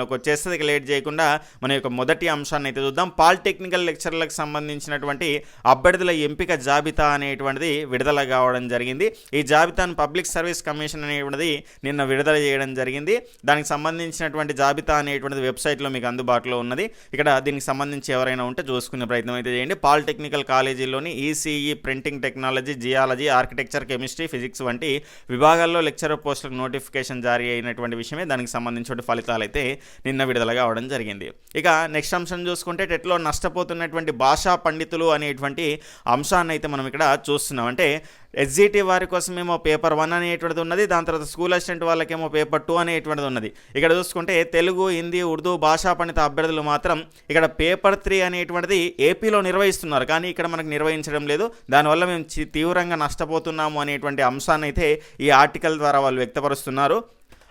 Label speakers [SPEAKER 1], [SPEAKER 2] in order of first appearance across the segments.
[SPEAKER 1] రూపంలోకి వచ్చేస్తుంది ఇక లేట్ చేయకుండా మన యొక్క మొదటి అంశాన్ని అయితే చూద్దాం. పాలిటెక్నికల్ లెక్చర్లకు సంబంధించినటువంటి అభ్యర్థుల ఎంపిక జాబితా అనేటువంటిది విడుదల కావడం జరిగింది. ఈ జాబితాను పబ్లిక్ సర్వీస్ కమిషన్ అనేటువంటిది నిన్న విడుదల చేయడం జరిగింది. దానికి సంబంధించినటువంటి జాబితా అనేటువంటిది వెబ్సైట్లో మీకు అందుబాటులో ఉన్నది. ఇక్కడ దీనికి సంబంధించి ఎవరైనా ఉంటే చూసుకునే ప్రయత్నం అయితే చేయండి. Polytechnical కాలేజీలోని ECE printing technology geology architecture chemistry physics వంటి విభాగాల్లో లెక్చరర్ పోస్టులకు నోటిఫికేషన్ జారీ అయినటువంటి విషయమే. దానికి సంబంధించిన ఫలితాలు అయితే నిన్న విడుదల కావడం జరిగింది. ఇక నెక్స్ట్ అంశం చూసుకుంటే టెట్లో నష్టపోతున్నటువంటి భాషా పండితులు అనేటువంటి అంశాన్ని అయితే మనం ఇక్కడ చూస్తున్నాం. అంటే ఎస్జిటి వారి కోసమేమో పేపర్ వన్ అనేటువంటిది ఉన్నది దాని తర్వాత స్కూల్ అసిస్టెంట్ వాళ్ళకేమో పేపర్ టూ అనేటువంటిది ఉన్నది. ఇక్కడ చూసుకుంటే తెలుగు హిందీ ఉర్దూ భాషా పండిత అభ్యర్థులు మాత్రం ఇక్కడ పేపర్ త్రీ అనేటువంటిది ఏపీలో నిర్వహిస్తున్నారు. కానీ ఇక్కడ మనకు నిర్వహించడం లేదు. దానివల్ల మేము చి- తీవ్రంగా నష్టపోతున్నాము అనేటువంటి అంశాన్ని అయితే ఈ ఆర్టికల్ ద్వారా వాళ్ళు వ్యక్తపరుస్తున్నారు.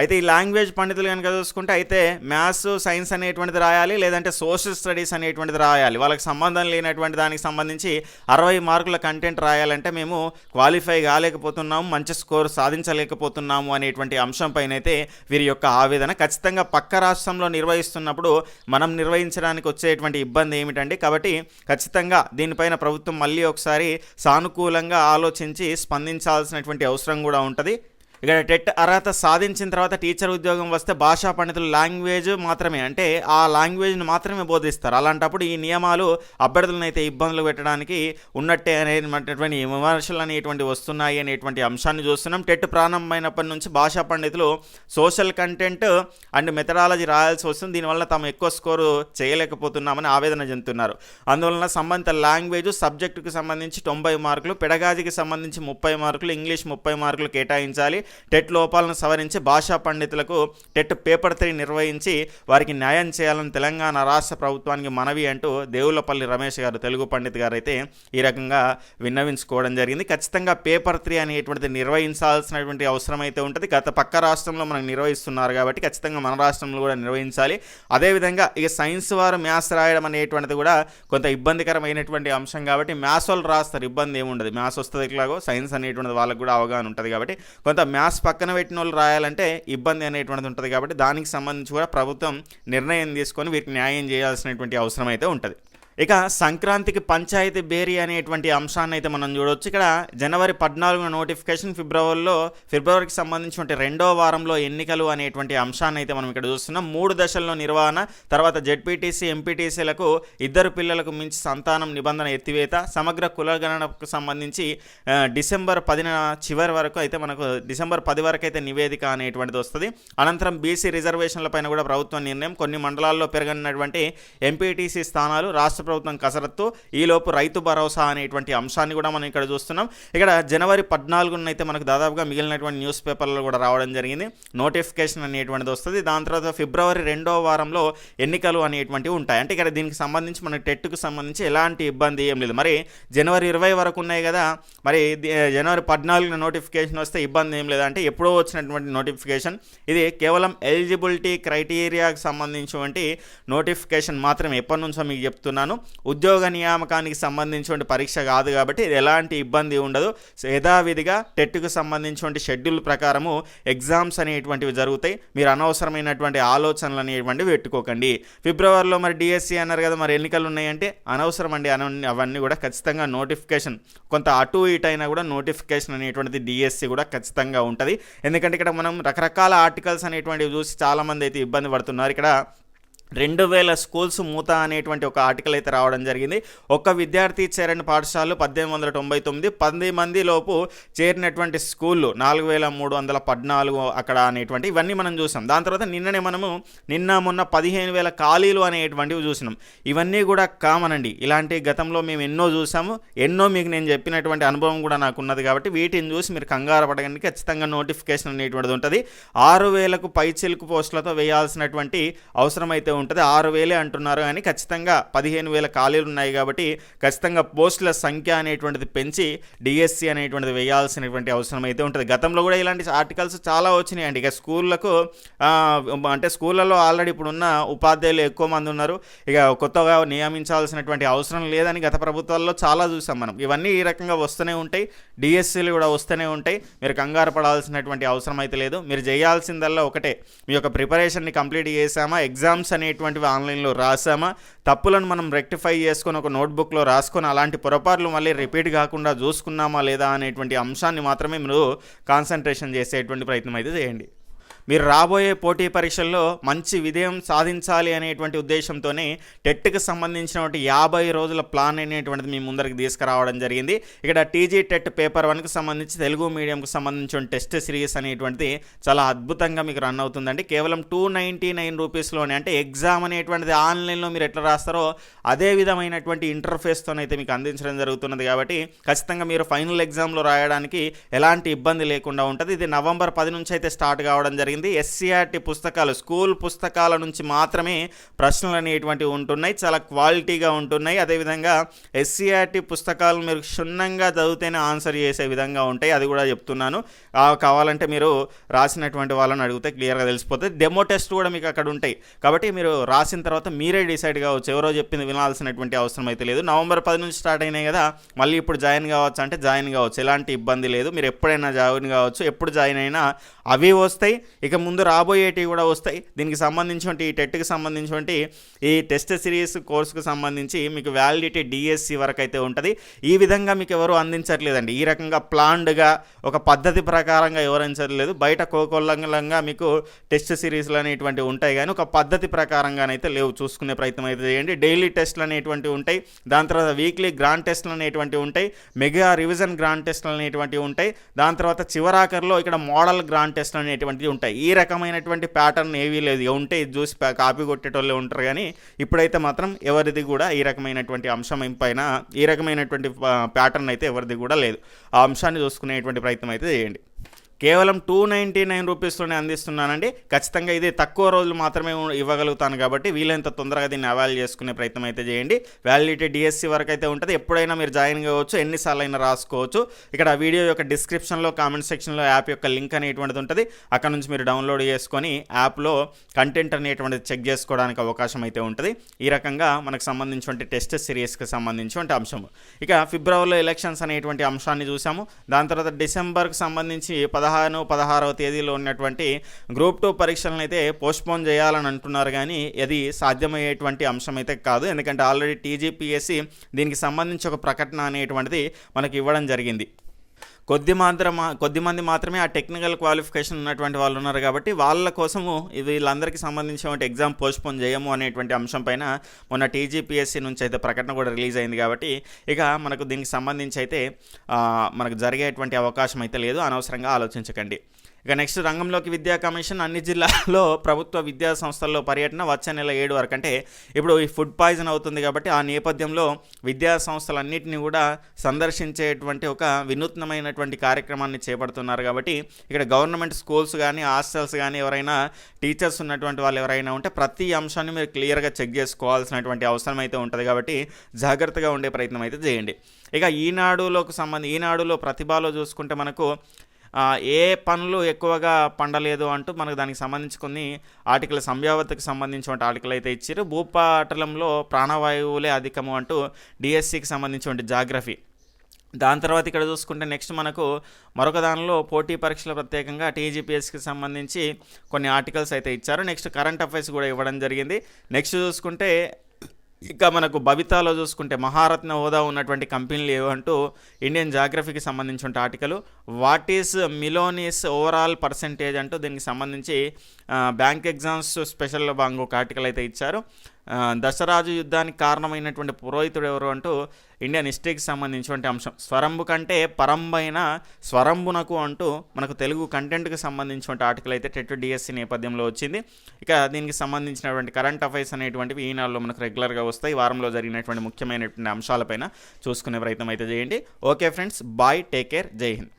[SPEAKER 1] అయితే ఈ లాంగ్వేజ్ పండితులు కనుక చూసుకుంటే అయితే మ్యాథ్స్ సైన్స్ అనేటువంటిది రాయాలి లేదంటే సోషల్ స్టడీస్ అనేటువంటిది రాయాలి. వాళ్ళకి సంబంధం లేనటువంటి దానికి సంబంధించి అరవై మార్కుల కంటెంట్ రాయాలంటే మేము క్వాలిఫై కాలేకపోతున్నాము మంచి స్కోర్ సాధించలేకపోతున్నాము అనేటువంటి అంశం పైన అయితే వీరి యొక్క ఆవేదన. ఖచ్చితంగా పక్క రాష్ట్రంలో నిర్వహిస్తున్నప్పుడు మనం నిర్వహించడానికి వచ్చేటువంటి ఇబ్బంది ఏమిటండి? కాబట్టి ఖచ్చితంగా దీనిపైన ప్రభుత్వం మళ్ళీ ఒకసారి సానుకూలంగా ఆలోచించి స్పందించాల్సినటువంటి అవసరం కూడా ఉంటుంది. ఇక్కడ టెట్ అర్హత సాధించిన తర్వాత టీచర్ ఉద్యోగం వస్తే భాషా పండితులు లాంగ్వేజ్ మాత్రమే. అంటే ఆ లాంగ్వేజ్ని మాత్రమే బోధిస్తారు. అలాంటప్పుడు ఈ నియమాలు అభ్యర్థులను అయితే ఇబ్బందులు పెట్టడానికి ఉన్నట్టే అనేటువంటి విమర్శలు అనేటువంటి వస్తున్నాయి అనేటువంటి అంశాన్ని చూస్తున్నాం. టెట్ ప్రారంభమైనప్పటి నుంచి భాషా పండితులు సోషల్ కంటెంట్ అండ్ మెథడాలజీ రాయాల్సి వస్తుంది. దీనివల్ల తాము ఎక్కువ స్కోరు చేయలేకపోతున్నామని ఆవేదన చెందుతున్నారు. అందువలన సంబంధిత లాంగ్వేజ్ సబ్జెక్టుకు సంబంధించి తొంభై మార్కులు పెడగాజీకి సంబంధించి ముప్పై మార్కులు ఇంగ్లీష్ ముప్పై మార్కులు కేటాయించాలి. టెట్ లోపాలను సవరించి భాషా పండితులకు టెట్ పేపర్ త్రీ నిర్వహించి వారికి న్యాయం చేయాలని తెలంగాణ రాష్ట్ర ప్రభుత్వానికి మనవి అంటూ దేవులపల్లి రమేష్ గారు తెలుగు పండిత్ గారు అయితే ఈ రకంగా విన్నవించుకోవడం జరిగింది. ఖచ్చితంగా పేపర్ త్రీ అనేటువంటిది నిర్వహించాల్సినటువంటి అవసరం అయితే ఉంటుంది. గత పక్క రాష్ట్రంలో మనకు నిర్వహిస్తున్నారు కాబట్టి ఖచ్చితంగా మన రాష్ట్రంలో కూడా నిర్వహించాలి. అదేవిధంగా ఇక సైన్స్ వారు మ్యాథ్స్ రాయడం అనేటువంటిది కూడా కొంత ఇబ్బందికరమైనటువంటి అంశం కాబట్టి మ్యాథ్స్ వాళ్ళు రాస్తారు. ఇబ్బంది ఏముండదు. మ్యాథ్స్ వస్తుంది ఎట్లాగో సైన్స్ అనేటువంటిది వాళ్ళకు కూడా అవగాహన ఉంటుంది కాబట్టి కొంత మ్యాథ్స్ పక్కన పెట్టిన వాళ్ళు రాయాలంటే ఇబ్బంది అనేటువంటిది ఉంటుంది కాబట్టి దానికి సంబంధించి కూడా ప్రభుత్వం నిర్ణయం తీసుకొని వీటికి న్యాయం చేయాల్సినటువంటి అవసరం అయితే ఉంటుంది. ఇక సంక్రాంతికి పంచాయతీ బేరీ అనేటువంటి అంశాన్ని అయితే మనం చూడవచ్చు ఇక్కడ జనవరి పద్నాలుగున నోటిఫికేషన్ ఫిబ్రవరిలో ఫిబ్రవరికి సంబంధించిన రెండో వారంలో ఎన్నికలు అనేటువంటి అంశాన్ని అయితే మనం ఇక్కడ చూస్తున్నాం. మూడు దశల్లో నిర్వహణ తర్వాత జెడ్పీటీసీ ఎంపీటీసీలకు ఇద్దరు పిల్లలకు మించి సంతానం నిబంధన ఎత్తివేత సమగ్ర కులగణనకు సంబంధించి డిసెంబర్ పదిన చివరి వరకు అయితే మనకు డిసెంబర్ పది వరకు అయితే నివేదిక అనేటువంటిది వస్తుంది. అనంతరం బీసీ రిజర్వేషన్ల పైన కూడా ప్రభుత్వం నిర్ణయం. కొన్ని మండలాల్లో పెరగనున్నటువంటి ఎంపీటీసీ స్థానాలు రాష్ట్ర ప్రభుత్వం కసరత్తు ఈలోపు రైతు భరోసా అనేటువంటి అంశాన్ని కూడా మనం ఇక్కడ చూస్తున్నాం. ఇక్కడ జనవరి పద్నాలుగున అయితే మనకు దాదాపుగా మిగిలినటువంటి న్యూస్ పేపర్లు కూడా రావడం జరిగింది. నోటిఫికేషన్ అనేటువంటిది వస్తుంది. దాని తర్వాత ఫిబ్రవరి రెండో వారంలో ఎన్నికలు అనేటువంటివి ఉంటాయి. అంటే ఇక్కడ దీనికి సంబంధించి మన టెట్కు సంబంధించి ఎలాంటి ఇబ్బంది ఏం లేదు. మరి జనవరి ఇరవై వరకు ఉన్నాయి కదా మరి జనవరి పద్నాలుగున నోటిఫికేషన్ వస్తే ఇబ్బంది ఏం లేదంటే అంటే ఎప్పుడో వచ్చినటువంటి నోటిఫికేషన్. ఇది కేవలం ఎలిజిబిలిటీ క్రైటీరియాకి సంబంధించినటువంటి నోటిఫికేషన్ మాత్రమే. ఎప్పటి నుంచో మీకు చెప్తున్నాను. ఉద్యోగ నియామకానికి సంబంధించిన పరీక్ష కాదు కాబట్టి ఎలాంటి ఇబ్బంది ఉండదు. యథావిధిగా టెట్కు సంబంధించిన షెడ్యూల్ ప్రకారము ఎగ్జామ్స్ అనేటువంటివి జరుగుతాయి. మీరు అనవసరమైనటువంటి ఆలోచనలు అనేటువంటివి పెట్టుకోకండి. ఫిబ్రవరిలో మరి డిఎస్సి అన్నారు కదా మరి ఎన్నికలు ఉన్నాయంటే అనవసరం అండి. అవన్నీ కూడా ఖచ్చితంగా నోటిఫికేషన్ కొంత అటు ఇటు అయినా కూడా నోటిఫికేషన్ అనేటువంటిది డిఎస్సి కూడా ఖచ్చితంగా ఉంటుంది. ఎందుకంటే ఇక్కడ మనం రకరకాల ఆర్టికల్స్ అనేటువంటివి చూసి చాలామంది అయితే ఇబ్బంది పడుతున్నారు. ఇక్కడ రెండు వేల స్కూల్స్ మూత అనేటువంటి ఒక ఆర్టికల్ అయితే రావడం జరిగింది. ఒక్క విద్యార్థి చేరిన పాఠశాలలు పద్దెనిమిది వందల తొంభై తొమ్మిది పది మంది లోపు చేరినటువంటి స్కూళ్ళు నాలుగు వేల మూడు వందల పద్నాలుగు అక్కడ అనేటువంటి ఇవన్నీ మనం చూసాం. దాని తర్వాత నిన్ననే మనము నిన్న మొన్న పదిహేను వేల ఖాళీలు అనేటువంటివి చూసినాం. ఇవన్నీ కూడా కామన్ అండి. ఇలాంటి గతంలో మేము ఎన్నో చూసాము. ఎన్నో మీకు నేను చెప్పినటువంటి అనుభవం కూడా నాకు ఉన్నది కాబట్టి వీటిని చూసి మీరు కంగారు పడగానే ఖచ్చితంగా నోటిఫికేషన్ అనేటువంటిది ఉంటుంది. ఆరు వేలకు పైచిలుకు పోస్టులతో వేయాల్సినటువంటి అవసరం అయితే ఉంటుంది. ఆరు వేలే అంటున్నారు కానీ ఖచ్చితంగా పదిహేను వేల ఖాళీలు ఉన్నాయి కాబట్టి ఖచ్చితంగా పోస్టుల సంఖ్య అనేటువంటిది పెంచి డిఎస్సి అనేటువంటిది వేయాల్సినటువంటి అవసరం అయితే ఉంటుంది. గతంలో కూడా ఇలాంటి ఆర్టికల్స్ చాలా వచ్చినాయండి. ఇక స్కూళ్ళకు అంటే స్కూళ్ళలో ఆల్రెడీ ఇప్పుడు ఉన్న ఉపాధ్యాయులు ఎక్కువ మంది ఉన్నారు. ఇక కొత్తగా నియమించాల్సినటువంటి అవసరం లేదని గత ప్రభుత్వాల్లో చాలా చూసాం మనం. ఇవన్నీ ఈ రకంగా వస్తూనే ఉంటాయి. డిఎస్సీలు కూడా వస్తూనే ఉంటాయి. మీరు కంగారు పడాల్సినటువంటి అవసరం అయితే లేదు. మీరు చేయాల్సిందల్లా ఒకటే. మీ యొక్క ప్రిపరేషన్ని కంప్లీట్ చేసామా ఎగ్జామ్స్ అనే అనేటువంటివి ఆన్లైన్లో రాసామా తప్పులను మనం రెక్టిఫై చేసుకొని ఒక నోట్బుక్లో రాసుకొని అలాంటి పొరపాట్లు మళ్ళీ రిపీట్ కాకుండా చూసుకున్నామా లేదా అనేటువంటి అంశాన్ని మాత్రమే మీరు కాన్సన్ట్రేషన్ చేసేటువంటి ప్రయత్నం అయితే చేయండి. మీరు రాబోయే పోటీ పరీక్షల్లో మంచి విజయం సాధించాలి అనేటువంటి ఉద్దేశంతోనే టెట్కి సంబంధించినటువంటి యాభై రోజుల ప్లాన్ అనేటువంటిది మీ ముందరికి తీసుకురావడం జరిగింది. ఇక్కడ టీజీ టెట్ పేపర్ వన్కి సంబంధించి తెలుగు మీడియంకి సంబంధించిన టెస్ట్ సిరీస్ అనేటువంటిది చాలా అద్భుతంగా మీకు రన్ అవుతుందండి. కేవలం టూ నైంటీ నైన్ రూపీస్లోనే అంటే ఎగ్జామ్ అనేటువంటిది ఆన్లైన్లో మీరు ఎట్లా రాస్తారో అదే విధమైనటువంటి ఇంటర్ఫేస్తోనైతే మీకు అందించడం జరుగుతున్నది కాబట్టి ఖచ్చితంగా మీరు ఫైనల్ ఎగ్జామ్లో రాయడానికి ఎలాంటి ఇబ్బంది లేకుండా ఉంటుంది. ఇది నవంబర్ పది నుంచి అయితే స్టార్ట్ కావడం జరిగింది. ఎస్సీఆర్టీ పుస్తకాలు స్కూల్ పుస్తకాల నుంచి మాత్రమే ప్రశ్నలు అనేటువంటివి ఉంటున్నాయి. చాలా క్వాలిటీగా ఉంటున్నాయి. అదేవిధంగా ఎస్సీఆర్టీ పుస్తకాలు మీరు క్షుణ్ణంగా చదివితేనే ఆన్సర్ చేసే విధంగా ఉంటాయి. అది కూడా చెప్తున్నాను. కావాలంటే మీరు రాసినటువంటి వాళ్ళని అడిగితే క్లియర్గా తెలిసిపోతుంది డెమో టెస్ట్ కూడా మీకు అక్కడ ఉంటాయి. కాబట్టి మీరు రాసిన తర్వాత మీరే డిసైడ్ కావచ్చు. ఎవరో చెప్పింది వినాల్సినటువంటి అవసరం అయితే లేదు. నవంబర్ పది నుంచి స్టార్ట్ అయినాయి కదా. మళ్ళీ ఇప్పుడు జాయిన్ కావచ్చు అంటే జాయిన్ కావచ్చు. ఎలాంటి ఇబ్బంది లేదు. మీరు ఎప్పుడైనా జాయిన్ కావచ్చు. ఎప్పుడు జాయిన్ అయినా అవి వస్తాయి. ఇక ముందు రాబోయేటివి కూడా వస్తాయి. దీనికి సంబంధించినటువంటి ఈ టెట్కి సంబంధించినటువంటి ఈ టెస్ట్ సిరీస్ కోర్సుకు సంబంధించి మీకు వ్యాలిడిటీ డిఎస్సి వరకు అయితే ఉంటుంది. ఈ విధంగా మీకు ఎవరు అందించట్లేదండి. ఈ రకంగా ప్లాన్డ్గా ఒక పద్ధతి ప్రకారంగా ఎవరు అందించట్లేదు. బయట కోకొల్లంగా మీకు టెస్ట్ సిరీస్లు అనేటువంటివి ఉంటాయి. కానీ ఒక పద్ధతి ప్రకారంగానైతే లేవు. చూసుకునే ప్రయత్నం అయితే చేయండి. డైలీ టెస్ట్లు అనేటువంటివి ఉంటాయి. దాని తర్వాత వీక్లీ గ్రాండ్ టెస్ట్లు అనేటువంటివి ఉంటాయి. మెగా రివిజన్ గ్రాండ్ టెస్ట్లు అనేటువంటివి ఉంటాయి. దాని తర్వాత చివరాఖరిలో ఇక్కడ మోడల్ గ్రాండ్ టెస్ట్ అనేటువంటివి ఉంటాయి. ఈ రకమైనటువంటి ప్యాటర్న్ ఏవీ లేదు. ఉంటే ఇది చూసి కాపీ కొట్టేటోళ్ళే ఉంటారు కానీ ఇప్పుడైతే మాత్రం ఎవరిది కూడా ఈ రకమైనటువంటి అంశం పైన ఈ రకమైనటువంటి ప్యాటర్న్ అయితే ఎవరిది కూడా లేదు. ఆ అంశాన్ని చూసుకునేటువంటి ప్రయత్నం అయితే చేయండి. కేవలం టూ నైంటీ నైన్ రూపీస్తోనే అందిస్తున్నానండి. ఖచ్చితంగా ఇది తక్కువ రోజులు మాత్రమే ఇవ్వగలుగుతాను కాబట్టి వీలైనంత తొందరగా దీన్ని అవైల్ చేసుకునే ప్రయత్నం అయితే చేయండి. వ్యాలిడిటీ డిఎస్సి వరకు అయితే ఉంటుంది. ఎప్పుడైనా మీరు జాయిన్ కావచ్చు ఎన్నిసార్లు అయినా రాసుకోవచ్చు. ఇక్కడ ఆ వీడియో యొక్క డిస్క్రిప్షన్లో కామెంట్ సెక్షన్లో యాప్ యొక్క లింక్ అనేటువంటిది ఉంటుంది. అక్కడ నుంచి మీరు డౌన్లోడ్ చేసుకొని యాప్లో కంటెంట్ అనేటువంటిది చెక్ చేసుకోవడానికి అవకాశం అయితే ఉంటుంది. ఈ రకంగా మనకు సంబంధించినటువంటి టెస్ట్ సిరీస్కి సంబంధించినటువంటి అంశం ఇక ఫిబ్రవరిలో ఎలక్షన్స్ అనేటువంటి అంశాన్ని చూసాము. దాని తర్వాత డిసెంబర్కి సంబంధించి పదహారు పదహారవ తేదీలో ఉన్నటువంటి గ్రూప్ టూ పరీక్షలను అయితే పోస్ట్పోన్ చేయాలని అంటున్నారు కానీ అది సాధ్యమయ్యేటువంటి అంశం అయితే కాదు. ఎందుకంటే ఆల్రెడీ టీజీపీఎస్సి దీనికి సంబంధించి ఒక ప్రకటన అనేటువంటిది మనకి ఇవ్వడం జరిగింది. కొద్ది మాత్రం కొద్ది మంది మాత్రమే ఆ టెక్నికల్ క్వాలిఫికేషన్ ఉన్నటువంటి వాళ్ళు ఉన్నారు కాబట్టి వాళ్ళ కోసము ఇది వీళ్ళందరికీ సంబంధించినటువంటి ఎగ్జామ్ పోస్ట్పోన్ చేయము అనేటువంటి అంశం పైన మొన్న టీజీపీఎస్సీ నుంచి అయితే ప్రకటన కూడా రిలీజ్ అయింది కాబట్టి ఇక మనకు దీనికి సంబంధించి అయితే మనకు జరిగేటువంటి అవకాశం అయితే లేదు. అనవసరంగా ఆలోచించకండి. ఇక నెక్స్ట్ రంగంలోకి విద్యా కమిషన్ అన్ని జిల్లాల్లో ప్రభుత్వ విద్యా సంస్థల్లో పర్యటన వచ్చే నెల ఏడు వరకు. అంటే ఇప్పుడు ఈ ఫుడ్ పాయిజన్ అవుతుంది కాబట్టి ఆ నేపథ్యంలో విద్యా సంస్థలన్నింటినీ కూడా సందర్శించేటువంటి ఒక వినూత్నమైనటువంటి కార్యక్రమాన్ని చేపడుతున్నారు కాబట్టి ఇక్కడ గవర్నమెంట్ స్కూల్స్ కానీ హాస్టల్స్ కానీ ఎవరైనా టీచర్స్ ఉన్నటువంటి వాళ్ళు ఎవరైనా ఉంటే ప్రతి అంశాన్ని మీరు క్లియర్గా చెక్ చేసుకోవాల్సినటువంటి అవసరం అయితే ఉంటుంది కాబట్టి జాగ్రత్తగా ఉండే ప్రయత్నం అయితే చేయండి. ఇక ఈనాడులోకి సంబంధి ఈనాడులో ప్రతిభలో చూసుకుంటే మనకు ఏ పనులు ఎక్కువగా పండలేదు అంటూ మనకు దానికి సంబంధించి కొన్ని ఆర్టికల్ సంభావ్యతకు సంబంధించిన ఆర్టికల్ అయితే ఇచ్చారు. భూపాటలంలో ప్రాణవాయువులే అధికము అంటూ డిఎస్సికి సంబంధించిన జాగ్రఫీ. దాని తర్వాత ఇక్కడ చూసుకుంటే నెక్స్ట్ మనకు మరొక దానిలో పోటీ పరీక్షలు ప్రత్యేకంగా టీజీపీఎస్కి సంబంధించి కొన్ని ఆర్టికల్స్ అయితే ఇచ్చారు. నెక్స్ట్ కరెంట్ అఫైర్స్ కూడా ఇవ్వడం జరిగింది. నెక్స్ట్ చూసుకుంటే ఇక మనకు భవితాలో చూసుకుంటే మహారత్న హోదా ఉన్నటువంటి కంపెనీలు ఏవంటూ ఇండియన్ జాగ్రఫీకి సంబంధించిన ఆర్టికల్. వాట్ ఈస్ మిలోనీస్ ఓవరాల్ పర్సంటేజ్ అంటూ దీనికి సంబంధించి బ్యాంక్ ఎగ్జామ్స్ స్పెషల్ బాంగ్ ఒక ఆర్టికల్ అయితే ఇచ్చారు. దశరాజు యుద్ధానికి కారణమైనటువంటి పురోహితుడు ఎవరు అంటూ ఇండియన్ హిస్టరీకి సంబంధించినటువంటి అంశం. స్వరంబు కంటే పరంబైన స్వరంబునకు అంటూ మనకు తెలుగు కంటెంట్కి సంబంధించినటువంటి ఆర్టికల్ అయితే టెట్ డిఎస్సి నేపథ్యంలో వచ్చింది. ఇక దీనికి సంబంధించినటువంటి కరెంట్ అఫైర్స్ అనేటువంటివి ఈనాడులో మనకు రెగ్యులర్గా వస్తాయి. వారంలో జరిగినటువంటి ముఖ్యమైనటువంటి అంశాలపైన చూసుకునే ప్రయత్నం అయితే చేయండి. Okay friends bye take care Jai Hind.